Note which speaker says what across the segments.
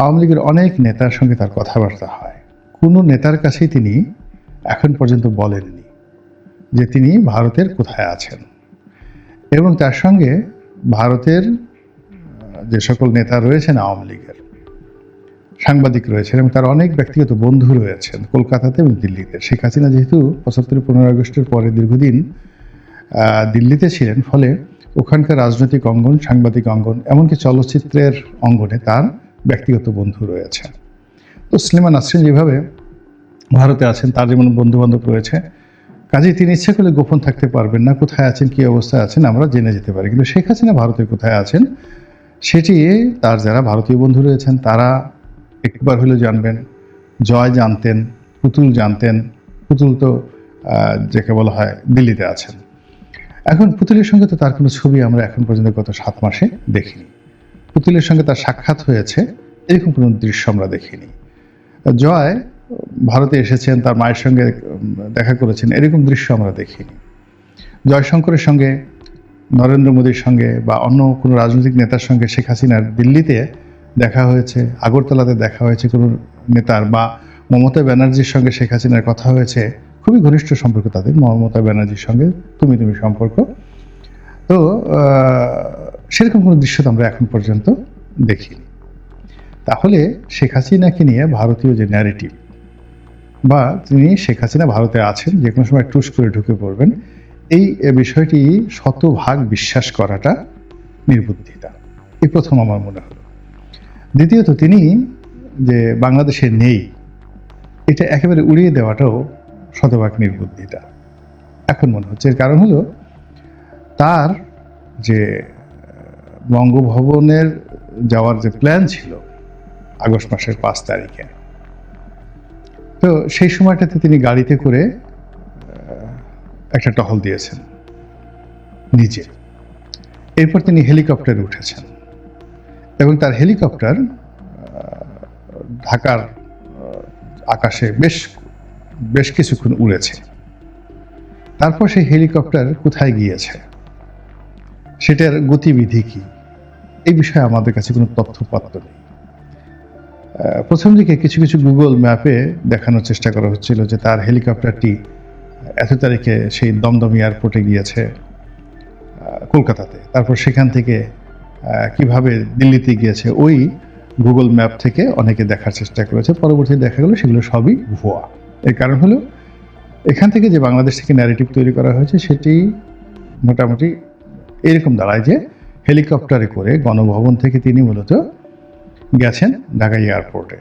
Speaker 1: আওয়ামী লীগের অনেক নেতার সঙ্গে তার কথাবার্তা হয়। কোনো নেতার কাছেই তিনি এখন পর্যন্ত বলেননি যে তিনি ভারতের কোথায় আছেন। এবং তার সঙ্গে ভারতের যে সকল নেতা রয়েছেন আওয়ামী লীগের, সাংবাদিক রয়েছেন এবং তার অনেক ব্যক্তিগত বন্ধু রয়েছেন কলকাতাতে এবং দিল্লিতে। শেখ হাসিনা যেহেতু পঁচাত্তর পনেরো আগস্টের পরে দীর্ঘদিন দিল্লিতে ছিলেন, ফলে ওখানকার রাজনৈতিক অঙ্গন, সাংবাদিক অঙ্গন, এমনকি চলচ্চিত্রের অঙ্গনে তার ব্যক্তিগত বন্ধু রয়েছে। তো স্লিমান নাসরিন যেভাবে ভারতে আছেন, তার যেমন বন্ধু বান্ধব রয়েছে, কাজেই তিনি ইচ্ছে করলে গোপন থাকতে পারবেন না, কোথায় আছেন, কী অবস্থায় আছেন, আমরা জেনে যেতে পারি। কিন্তু শেখ হাসিনা ভারতে কোথায় আছেন, সেটি তার যারা ভারতীয় বন্ধু রয়েছেন, তারা একবার হলেও জানবেন, জয় জানতেন, পুতুল জানতেন, পুতুল তো যাকে বলা হয় দিল্লিতে আছেন। এখন পুতুলের সঙ্গে তো তার কোনো ছবি আমরা এখন পর্যন্ত গত সাত মাসে দেখিনি। পুতুলের সঙ্গে তার সাক্ষাৎ হয়েছে, এরকম কোনো দৃশ্য আমরা দেখিনি। জয় ভারতে এসেছেন, তার মায়ের সঙ্গে দেখা করেছেন, এরকম দৃশ্য আমরা দেখিনি। জয়শঙ্করের সঙ্গে, নরেন্দ্র মোদীর সঙ্গে বা অন্য কোনো রাজনৈতিক নেতার সঙ্গে শেখ হাসিনার দিল্লিতে দেখা হয়েছে, আগরতলাতে দেখা হয়েছে কোনো নেতার বা মমতা ব্যানার্জির সঙ্গে শেখ হাসিনার কথা হয়েছে, খুবই ঘনিষ্ঠ সম্পর্ক তাদের, মমতা ব্যানার্জির সঙ্গে তুমি তুমি সম্পর্ক। তো সেরকম কোনো দৃশ্য তো আমরা এখন পর্যন্ত দেখিনি। তাহলে শেখ হাসিনাকে নিয়ে ভারতীয় যে ন্যারেটিভ বা তিনি শেখ হাসিনা ভারতে আছেন, যে কোনো সময় টুস করে ঢুকে পড়বেন, এই বিষয়টি শতভাগ বিশ্বাস করাটা নির্বুদ্ধিতা। এই প্রথম আমার মনে হলো। দ্বিতীয়ত তিনি যে বাংলাদেশে নেই, এটা একেবারে উড়িয়ে দেওয়াটাও শতভাগ নির্বুদ্ধিতা। এখন মনে হচ্ছে, এর কারণ হলো তার যে বঙ্গভবনের যাওয়ার যে প্ল্যান ছিল আগস্ট মাসের পাঁচ তারিখে। তো সেই সময়টাতে তিনি গাড়িতে করে একটা টহল দিয়েছেন নিজে। এরপর তিনি হেলিকপ্টারে উঠেছেন। এবং তার হেলিকপ্টার ঢাকার আকাশে বেশ বেশ কিছুক্ষণ উড়েছে। তারপর সেই হেলিকপ্টার কোথায় গিয়েছে? সেটার গতিবিধি কি? এই বিষয়ে আমাদের কাছে কোনো তথ্যপাত্র নেই। প্রথম দিকে কিছু কিছু গুগল ম্যাপে দেখানোর চেষ্টা করা হচ্ছিল যে তার হেলিকপ্টারটি এত তারিখে সেই দমদম এয়ারপোর্টে গিয়েছে কলকাতাতে। তারপর সেখান থেকে কীভাবে দিল্লিতে গিয়েছে ওই গুগল ম্যাপ থেকে অনেকে দেখার চেষ্টা করেছে। পরবর্তীতে দেখা গেলো সেগুলো সবই ভুয়া। এর কারণ হলো, এখান থেকে যে বাংলাদেশ থেকে ন্যারেটিভ তৈরি করা হয়েছে, সেটি মোটামুটি এরকম দাঁড়ায় যে হেলিকপ্টারে করে গণভবন থেকে তিনি মূলত গেছেন ঢাকা এয়ারপোর্টে।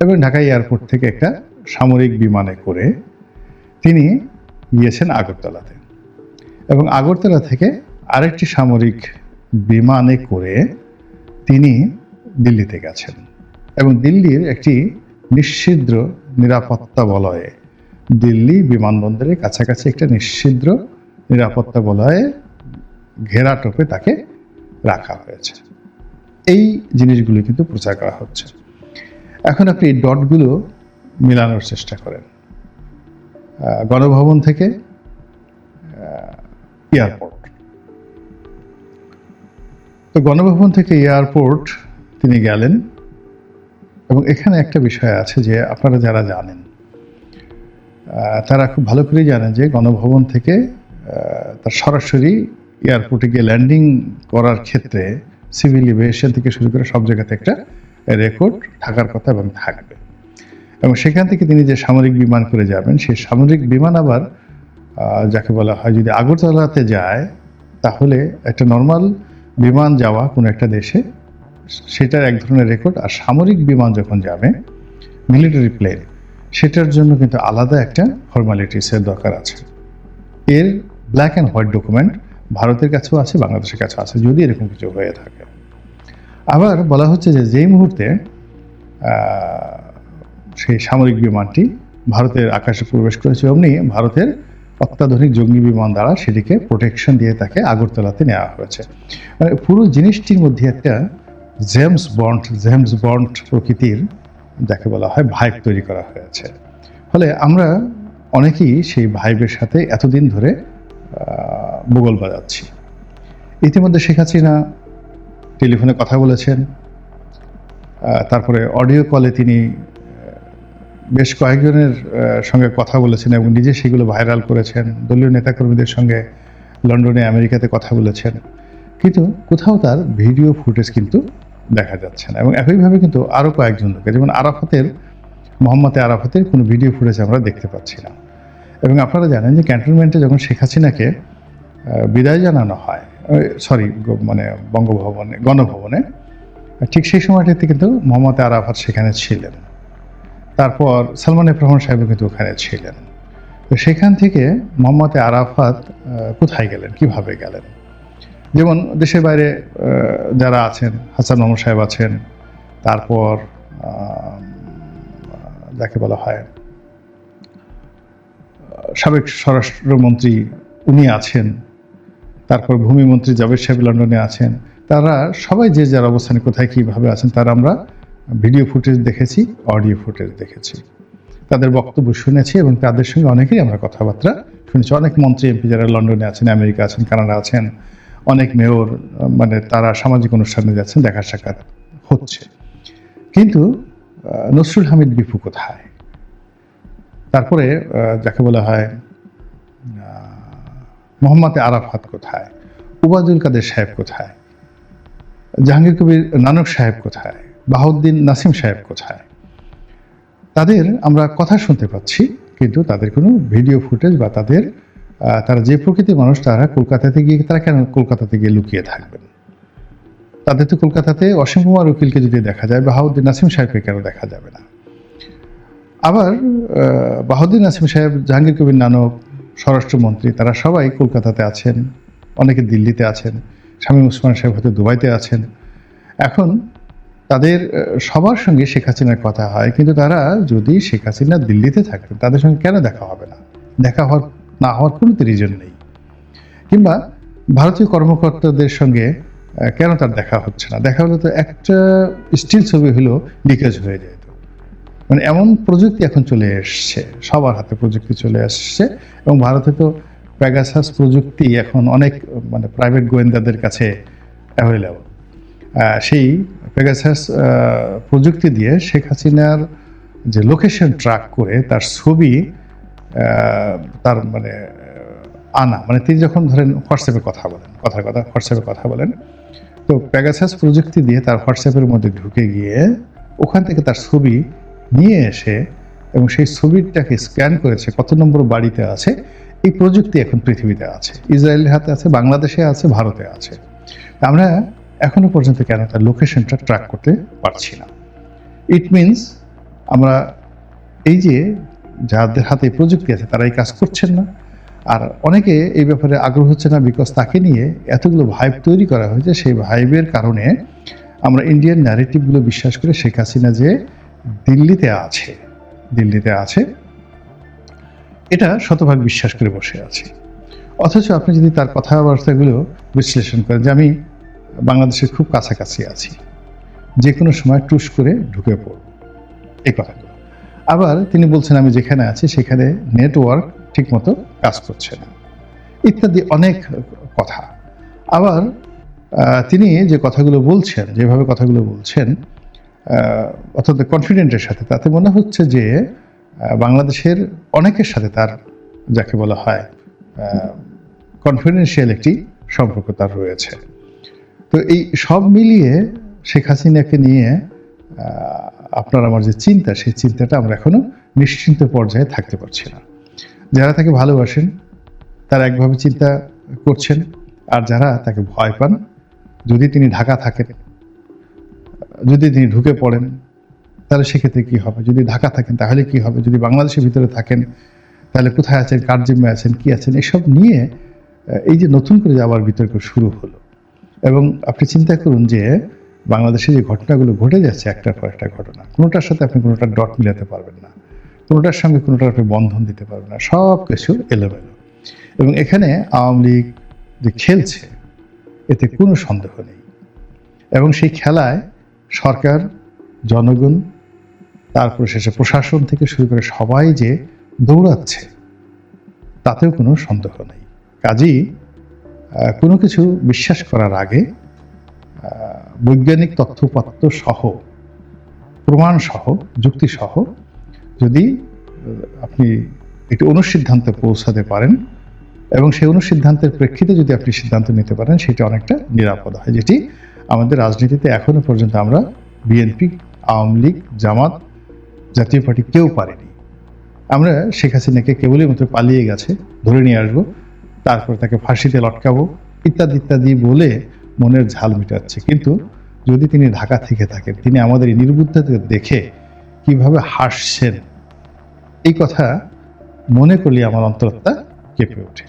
Speaker 1: এবং ঢাকা এয়ারপোর্ট থেকে একটা সামরিক বিমানে করে তিনি গিয়েছেন আগরতলাতে। এবং আগরতলা থেকে আরেকটি সামরিক বিমানে করে তিনি দিল্লিতে গেছেন। এবং দিল্লির একটি নিশ্ছিদ্র নিরাপত্তা বলয়ে দিল্লি বিমানবন্দরের কাছাকাছি একটা নিশ্ছিদ্র নিরাপত্তা বলয়ে ঘেরা টোপে তাকে রাখা হয়েছে। এই জিনিসগুলো কিন্তু প্রচার করা হচ্ছে। এখন আপনি এই ডটগুলো মেলানোর চেষ্টা করেন। গণভবন থেকে এয়ারপোর্ট। তো গণভবন থেকে এয়ারপোর্ট তিনি গেলেন এবং এখানে একটা বিষয় আছে যে আপনারা যারা জানেন তারা খুব ভালো করেই জানেন যে গণভবন থেকে তার সরাসরি এয়ারপোর্টে গিয়ে ল্যান্ডিং করার ক্ষেত্রে সিভিল এভিয়েশন থেকে শুরু করে সব জায়গাতে একটা রেকর্ড থাকার কথা এবং থাকবে। এবং সেখান থেকে তিনি যে সামরিক বিমান করে যাবেন সেই সামরিক বিমান আবার যাকে বলা হয় যদি আগরতলাতে যায় তাহলে একটা নর্মাল বিমান যাওয়া কোনো একটা দেশে সেটার এক ধরনের রেকর্ড আর সামরিক বিমান যখন যাবে মিলিটারি প্লেন সেটার জন্য কিন্তু আলাদা একটা ফর্মালিটিসের দরকার আছে। এর ব্ল্যাক অ্যান্ড হোয়াইট ডকুমেন্ট ভারতের কাছেও আছে, বাংলাদেশের কাছেও আছে, যদি এরকম কিছু হয়ে থাকে। আবার বলা হচ্ছে যে যেই মুহূর্তে সেই সামরিক বিমানটি ভারতের আকাশে প্রবেশ করেছে, অমনি ভারতের অত্যাধুনিক জঙ্গি বিমান দ্বারা সেটিকে প্রোটেকশন দিয়ে তাকে আগরতলাতে নেওয়া হয়েছে। মানে পুরো জিনিসটির মধ্যে একটা জেমস বন্ড জেমস বন্ড প্রকৃতির, যাকে বলা হয় ভাইব তৈরি করা হয়েছে। ফলে আমরা অনেকেই সেই ভাইবের সাথে এতদিন ধরে বুগল বাজাচ্ছি। ইতিমধ্যে শেখ হাসিনা টেলিফোনে কথা বলেছেন। তারপরে অডিও কলে তিনি বেশ কয়েকজনের সঙ্গে কথা বলেছেন এবং নিজে সেগুলো ভাইরাল করেছেন। দলীয় নেতাকর্মীদের সঙ্গে লন্ডনে, আমেরিকাতে কথা বলেছেন। কিন্তু কোথাও তার ভিডিও ফুটেজ কিন্তু দেখা যাচ্ছে না এবং একইভাবে কিন্তু আরও কয়েকজন লোকের, যেমন আরাফাতের, মোহাম্মদ আরাফাতের কোনো ভিডিও ফুটেজ আমরা দেখতে পাচ্ছি না। এবং আপনারা জানেন যে ক্যান্টনমেন্টে যখন শেখ হাসিনাকে বিদায় জানানো হয়। সরি মানে বঙ্গভবনে, গণভবনে। ঠিক সেই সময়টাতে কিন্তু মোহাম্মদ আরাফাত সেখানে ছিলেন। তারপর সালমান এফ রহমান সাহেব কিন্তু ওখানে ছিলেন। তো সেখান থেকে মোহাম্মদ আরাফাত কোথায় গেলেন? কীভাবে গেলেন? যেমন দেশের বাইরে যারা আছেন, হাসান মোহাম্মদ সাহেব আছেন, তারপর যাকে বলা হয় সাবেক স্বরাষ্ট্রমন্ত্রী উনি আছেন তারপর ভূমিমন্ত্রী জাভেদ সাহেব লন্ডনে আছেন। তারা সবাই যে যার অবস্থানে কোথায় কীভাবে আছেন, তারা আমরা ভিডিও ফুটেজ দেখেছি, অডিও ফুটেজ দেখেছি। তাদের বক্তব্য শুনেছি এবং তাদের সঙ্গে অনেকেই আমরা কথাবার্তা শুনেছি। অনেক মন্ত্রী এমপি যারা লন্ডনে আছেন, আমেরিকা আছেন, কানাডা আছেন, অনেক মেয়র মানে তারা সামাজিক অনুষ্ঠানে যাচ্ছেন, দেখা সাক্ষাৎ হচ্ছে। কিন্তু নসরুল হামিদ বিপু কোথায়? তারপরে যাকে বলা হয় মোহাম্মদ আরাফাত কোথায়? উবাদুল কাদের সাহেব কোথায়? জাহাঙ্গীর কবির নানক সাহেব কোথায়? বাহাউদ্দিন নাসিম সাহেব কোথায়? তাদের আমরা কথা শুনতে পাচ্ছি, কিন্তু তাদের কোনো ভিডিও ফুটেজ বা তাদের তারা যে প্রকৃতির মানুষ, তারা কলকাতাতে গিয়ে, তারা কেন কলকাতাতে গিয়ে লুকিয়ে থাকবেন? তাদের তো কলকাতাতে অসীম কুমার উকিলকে যদি দেখা যায়, বাহাউদ্দিন নাসিম সাহেবকে কেন দেখা যাবে না? আবার বাহাউদ্দিন নাসিম সাহেব, জাহাঙ্গীর কবির নানক স্বরাষ্ট্রমন্ত্রী, তারা সবাই কলকাতাতে আছেন, অনেকে দিল্লিতে আছেন, স্বামী ওসমান সাহেব হয়তো দুবাইতে আছেন। এখন তাদের সবার সঙ্গে শেখ হাসিনার কথা হয়, কিন্তু তারা যদি শেখ হাসিনা দিল্লিতে থাকতেন তাদের সঙ্গে কেন দেখা হবে না? দেখা হওয়ার, না হওয়ার কোনো রিজন নেই। কিংবা ভারতীয় কর্মকর্তাদের সঙ্গে কেন তার দেখা হচ্ছে না? দেখা হলে তো একটা স্টিল ছবি হলো লিকেজ হয়ে যেত। মানে এমন প্রযুক্তি এখন চলে এসছে, সবার হাতে প্রযুক্তি চলে আসছে এবং ভারতে তো প্যাগাসাস প্রযুক্তি এখন অনেক মানে প্রাইভেট গোয়েন্দাদের কাছে অ্যাভেলেবল সেই প্যাগাসাস প্রযুক্তি দিয়ে শেখ হাসিনার যে লোকেশন ট্র্যাক করে তার ছবি তার মানে আনা মানে তিনি যখন ধরেন হোয়াটসঅ্যাপে কথা বলেন কথার কথা, হোয়াটসঅ্যাপে কথা বলেন, তো প্যাগাসাস প্রযুক্তি দিয়ে তার হোয়াটসঅ্যাপের মধ্যে ঢুকে গিয়ে ওখান থেকে তার ছবি নিয়ে এসে এবং সেই ছবিটাকে স্ক্যান করেছে, কত নম্বর বাড়িতে আছে, এই প্রযুক্তি এখন পৃথিবীতে আছে, ইসরায়েলের হাতে আছে, বাংলাদেশে আছে, ভারতে আছে। আমরা এখনও পর্যন্ত কেন তার লোকেশনটা ট্র্যাক করতে পারছি না। ইট মিনস আমরা এই যে যাদের হাতে প্রযুক্তি আছে তারা এই কাজ করছেন না। আর অনেকে এই ব্যাপারে আগ্রহ হচ্ছে না বিকজ তাকে নিয়ে এতগুলো ভাইব তৈরি করা হয়েছে, সেই ভাইবের কারণে আমরা ইন্ডিয়ান ন্যারেটিভগুলো বিশ্বাস করে শেখ হাসিনা যে দিল্লিতে আছে দিল্লিতে আছে। এটা শতভাগ বিশ্বাস করে বসে আছে। অথচ আপনি যদি তার কথাবার্তাগুলো বিশ্লেষণ করেন যে আমি বাংলাদেশের খুব কাছাকাছি আছি, যে কোনো সময় টুস করে ঢুকে পড়ব। এই কথাগুলো আবার তিনি বলছেন, আমি যেখানে আছি, সেখানে নেটওয়ার্ক ঠিকমতো কাজ করছে না। ইত্যাদি অনেক কথা। আবার তিনি যে কথাগুলো বলছেন, যেভাবে কথাগুলো বলছেন অত্যন্ত কনফিডেন্টের সাথে। তাতে মনে হচ্ছে যে বাংলাদেশের অনেকের সাথে তার, যাকে বলা হয় কনফিডেন্সিয়াল একটি সম্পর্ক তার রয়েছে। তো এই সব মিলিয়ে শেখ হাসিনাকে নিয়ে আপনার আমার যে চিন্তা, সেই চিন্তাটা আমরা এখনও নিশ্চিন্ত পর্যায়ে থাকতে পারছি না। যারা তাকে ভালোবাসেন, তারা একভাবে চিন্তা করছেন, আর যারা তাকে ভয় পান, যদি তিনি ঢাকা থাকেন যদি তিনি ঢুকে পড়েন, তাহলে সেক্ষেত্রে কি হবে? যদি ঢাকা থাকেন, তাহলে কি হবে? যদি বাংলাদেশের ভিতরে থাকেন, তাহলে কোথায় আছেন? কার জিম্মে আছেন? কি আছেন? এসব নিয়ে এই যে নতুন করে যাওয়ার বিতর্ক শুরু হলো। এবং আপনি চিন্তা করুন যে, বাংলাদেশে যে ঘটনাগুলো ঘটে যাচ্ছে একটার পর একটা ঘটনা, কোনোটার সাথে আপনি কোনোটা ডট মিলাতে পারবেন না। কোনোটার সঙ্গে কোনোটার আপনি বন্ধন দিতে পারবেন না। সব কিছু এলোমেলো। এবং এখানে আওয়ামী লীগ যে খেলছে, এতে কোনো সন্দেহ নেই। এবং সেই খেলায় সরকার, জনগণ, তারপর শেষে প্রশাসন থেকে শুরু করে সবাই যে দৌড়াচ্ছে, তাতেও কোনো সন্দেহ নেই। কাজেই কোনো কিছু বিশ্বাস করার আগে বৈজ্ঞানিক তথ্যপাত্র সহ, প্রমাণ সহ, যুক্তি সহ, যদি আপনি একটি অনুসিদ্ধান্তে পৌঁছাতে পারেন এবং সেই অনুসিদ্ধান্তের প্রেক্ষিতে যদি আপনি সিদ্ধান্ত নিতে পারেন, সেটা অনেকটা নিরাপদ হয়, যেটি আমাদের রাজনীতিতে এখনও পর্যন্ত আমরা বিএনপি আওয়ামী লীগ, জামাত জাতীয় পার্টি কেউ পারেনি। আমরা শেখ হাসিনাকে কেবলই মাত্র পালিয়ে গেছে, ধরে নিয়ে আসব, তারপর তাকে ফাঁসিতে লটকাবো, ইত্যাদি ইত্যাদি বলে মনের ঝাল মিটাচ্ছে। কিন্তু যদি তিনি ঢাকা থেকে থাকেন, তিনি আমাদের এই নির্বুদ্ধতা দেখে কীভাবে হাসছেন, এই কথা মনে করলে আমার অন্তরটা কেঁপে ওঠে।